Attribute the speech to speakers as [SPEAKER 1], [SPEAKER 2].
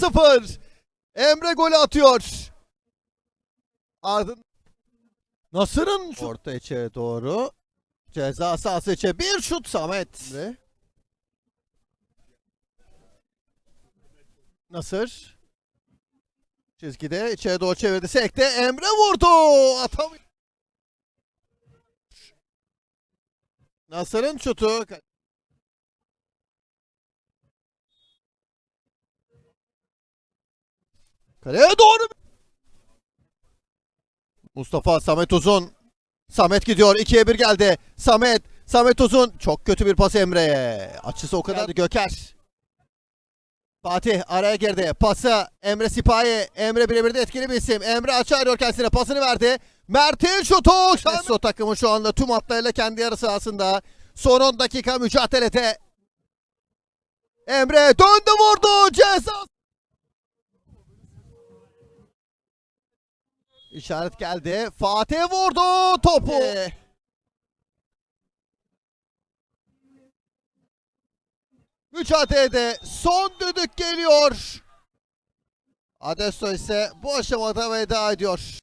[SPEAKER 1] 1-0. Emre golü atıyor. Ardın Nasır'ın şut- orta içeri doğru. Ceza sahası içe bir şut Samet. Emre. Nasır. Çizgide içeri doğru çevirdi. Sekte Emre vurdu. Atamıyor. Nasır'ın şutu. Kaleye doğru. Mustafa Samet Uzun. Samet gidiyor. 2'ye 1 geldi. Samet. Samet Uzun. Çok kötü bir pas Emre'ye. Açısı o kadar. Göker. Fatih araya girdi. Pası Emre Sipahi. Emre birebir de etkili bir isim. Emre açı arıyor kendisine. Pasını verdi. Mert'in şutu. Şanso takımı şu anda tüm hatlarıyla kendi yarı sahasında. Son 10 dakika mücadelede. Emre döndü vurdu. İşaret geldi. Fatih vurdu topu. Mücadelede son düdük geliyor. Adesso ise bu aşamada veda ediyor.